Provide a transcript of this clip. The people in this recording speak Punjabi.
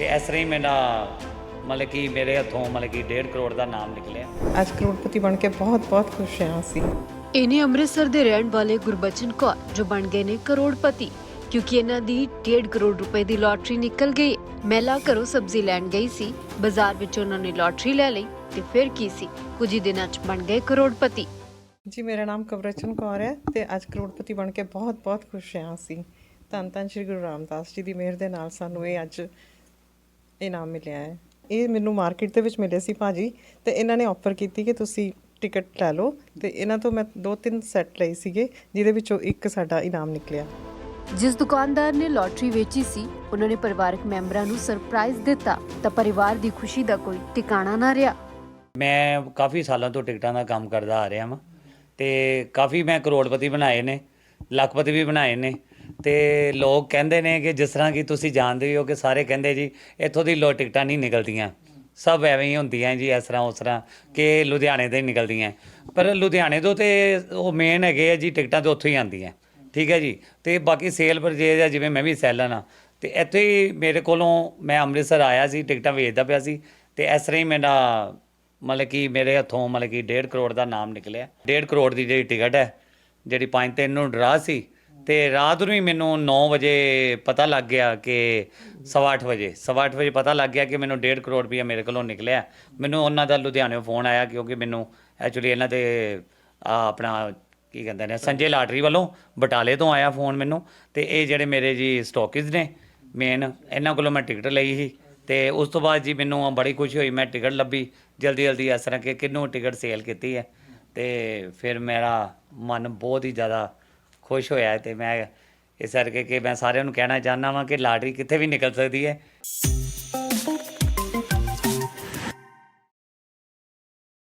ਤੇ ਇਸ ਤਰ੍ਹਾਂ ਹੀ ਮੇਰਾ ਮਤਲਬ ਕਿ ਮੇਰੇ ਹੱਥੋਂ ਮਤਲਬ ਕਿ 1.5 ਕਰੋੜ ਦਾ ਨਾਮ ਨਿਕਲਿਆ। ਅੱਜ ਕਰੋੜਪਤੀ ਬਣ ਕੇ ਬਹੁਤ ਬਹੁਤ ਖੁਸ਼ ਹਾਂ ਅਸੀਂ। ਇਹ ਨੇ ਅੰਮ੍ਰਿਤਸਰ ਦੇ ਰਹਿਣ ਵਾਲੇ ਗੁਰਬਚਨ ਕੌਰ ਜੋ ਬਣ ਗਏ ਨੇ ਕਰੋੜਪਤੀ ਕਿਉਂਕਿ ਇਹਨਾਂ ਦੀ 1.5 ਕਰੋੜ ਰੁਪਏ ਦੀ ਲਾਟਰੀ ਨਿਕਲ ਗਈ। ਮਹਿਲਾ ਘਰੋਂ ਸਬਜ਼ੀ ਲੈਣ ਗਈ ਸੀ। ਬਾਜ਼ਾਰ ਵਿੱਚ ਉਹਨਾਂ ਨੇ ਲਾਟਰੀ ਲੈ ਲਈ ਤੇ ਫਿਰ ਕੀ ਸੀ? ਕੁਝ ਹੀ ਦਿਨਾਂ 'ਚ ਬਣ ਗਏ ਕਰੋੜਪਤੀ। ਜੀ ਮੇਰਾ ਨਾਮ ਕਵਰਚਨ ਕੌਰ ਹੈ ਤੇ ਅੱਜ ਕਰੋੜਪਤੀ ਬਣ ਕੇ ਬਹੁਤ ਬਹੁਤ ਖੁਸ਼ ਹਾਂ ਅਸੀਂ। ਧੰਨ ਧੰਨ ਸ਼੍ਰੀ ਗੁਰੂ ਰਾਮਦਾਸ ਜੀ ਦੀ ਮਿਹਰ ਦੇ ਨਾਲ ਸਾਨੂੰ ਇਹ ਅੱਜ ਇਨਾਮ ਮਿਲਿਆ ਹੈ। ਇਹ ਮੈਨੂੰ ਮਾਰਕੀਟ ਦੇ ਵਿੱਚ ਮਿਲੇ ਸੀ ਭਾਜੀ ਤੇ ਇਹਨਾਂ ਨੇ ਆਫਰ ਕੀਤੀ ਕਿ ਤੁਸੀਂ ਟਿਕਟ ਲੈ ਲਓ ਤੇ ਇਹਨਾਂ ਤੋਂ ਮੈਂ ਦੋ ਤਿੰਨ ਸੈੱਟ ਲਏ ਸੀਗੇ ਜਿਹਦੇ ਵਿੱਚੋਂ ਇੱਕ ਸਾਡਾ ਇਨਾਮ ਨਿਕਲਿਆ। ਜਿਸ ਦੁਕਾਨਦਾਰ ਨੇ ਲਾਟਰੀ ਵੇਚੀ ਸੀ ਉਹਨਾਂ ਨੇ ਪਰਿਵਾਰਕ ਮੈਂਬਰਾਂ ਨੂੰ ਸਰਪ੍ਰਾਈਜ਼ ਦਿੱਤਾ ਤਾਂ ਪਰਿਵਾਰ ਦੀ ਖੁਸ਼ੀ ਦਾ ਕੋਈ ਟਿਕਾਣਾ ਨਾ ਰਿਹਾ। ਮੈਂ ਕਾਫੀ ਸਾਲਾਂ ਤੋਂ ਟਿਕਟਾਂ ਦਾ ਕੰਮ ਕਰਦਾ ਆ ਰਿਹਾ ਹਾਂ ਤੇ ਕਾਫੀ ਮੈਂ ਕਰੋੜਪਤੀ ਬਣਾਏ ਨੇ ਲੱਖਪਤੀ ਵੀ ਬਣਾਏ ਨੇ ਤੇ ਲੋਕ ਕਹਿੰਦੇ ਨੇ ਕਿ ਜਿਸ ਤਰ੍ਹਾਂ ਕਿ ਤੁਸੀਂ ਜਾਣਦੇ ਹੋ ਕਿ ਸਾਰੇ ਕਹਿੰਦੇ ਜੀ, ਇੱਥੋਂ ਦੀ ਲੋ ਟਿਕਟਾਂ ਨਹੀਂ ਨਿਕਲਦੀਆਂ। ਸਭ ਐਵੇਂ ਹੀ ਹੁੰਦੀਆਂ ਜੀ, ਇਸ ਤਰ੍ਹਾਂ ਉਸ ਤਰ੍ਹਾਂ ਕਿ ਲੁਧਿਆਣੇ ਤੋਂ ਹੀ ਨਿਕਲਦੀਆਂ। ਪਰ ਲੁਧਿਆਣੇ ਤੋਂ ਤੇ ਉਹ ਮੇਨ ਹੈਗੇ ਆ ਜੀ, ਟਿਕਟਾਂ ਤਾਂ ਉੱਥੋਂ ਹੀ ਆਉਂਦੀਆਂ। ਠੀਕ ਹੈ ਜੀ? ਤੇ ਬਾਕੀ ਸੇਲ ਪਰਚੇਜ ਆ, ਜਿਵੇਂ ਮੈਂ ਵੀ ਸੈਲਨ ਆ ਤੇ ਇੱਥੇ ਹੀ ਮੇਰੇ ਕੋਲੋਂ ਮੈਂ ਅੰਮ੍ਰਿਤਸਰ ਆਇਆ ਸੀ, ਟਿਕਟਾਂ ਵੇਚਦਾ ਪਿਆ ਸੀ। ਤੇ ਇਸ ਤਰ੍ਹਾਂ ਹੀ ਮੇਰਾ ਮਤਲਬ ਕਿ ਮੇਰੇ ਹੱਥੋਂ ਮਤਲਬ ਕਿ 1.5 ਕਰੋੜ ਦਾ ਨਾਮ ਨਿਕਲਿਆ। 1.5 ਕਰੋੜ ਦੀ ਜਿਹੜੀ ਟਿਕਟ ਹੈ, ਜਿਹੜੀ 5 ਤਿੰਨ ਨੂੰ ਡਰਾ ਸੀ ਤੇ ਰਾਤ ਨੂੰ ਹੀ ਮੈਨੂੰ 9 ਵਜੇ ਪਤਾ ਲੱਗ ਗਿਆ ਕਿ ਸਵਾ ਅੱਠ ਵਜੇ, ਸਵਾ ਅੱਠ ਵਜੇ ਪਤਾ ਲੱਗ ਗਿਆ ਕਿ ਮੈਨੂੰ 1.5 ਕਰੋੜ ਰੁਪਇਆ ਮੇਰੇ ਕੋਲੋਂ ਨਿਕਲਿਆ। ਮੈਨੂੰ ਉਹਨਾਂ ਦਾ ਲੁਧਿਆਣੇ ਫੋਨ ਆਇਆ ਕਿਉਂਕਿ ਮੈਨੂੰ ਐਕਚੁਅਲੀ ਇਹਨਾਂ ਤੇ ਆਪਣਾ ਕੀ ਕਹਿੰਦੇ ਨੇ, ਸੰਜੇ ਲਾਟਰੀ ਵੱਲੋਂ ਬਟਾਲੇ ਤੋਂ ਆਇਆ ਫੋਨ ਮੈਨੂੰ ਤੇ ਇਹ ਜਿਹੜੇ ਮੇਰੇ ਜੀ ਸਟਾਕਿਸ ਨੇ ਮੇਨ ਇਹਨਾਂ ਕੋਲੋਂ ਮੈਂ ਟਿਕਟ ਲਈ ਸੀ ਤੇ ਉਸ ਤੋਂ ਬਾਅਦ ਜੀ ਮੈਨੂੰ ਬੜੀ ਖੁਸ਼ੀ ਹੋਈ, ਮੈਂ ਟਿਕਟ ਲੱਭੀ, ਜਲਦੀ ਜਲਦੀ ਇਸ ਤਰ੍ਹਾਂ ਕਿ ਕਿੰਨੂੰ ਟਿਕਟ ਸੇਲ ਕੀਤੀ ਹੈ ਤੇ ਫਿਰ ਮੇਰਾ ਮਨ ਬਹੁਤ ਹੀ ਜ਼ਿਆਦਾ ਖੁਸ਼ ਹੋਇਆ ਤੇ ਮੈਂ ਇਸ ਕਰਕੇ ਕਿ ਮੈਂ ਸਾਰਿਆਂ ਨੂੰ ਕਹਿਣਾ ਚਾਹੁੰਦਾ ਵਾਂ ਕਿ ਲਾਟਰੀ ਕਿੱਥੇ ਵੀ ਨਿਕਲ ਸਕਦੀ ਹੈ।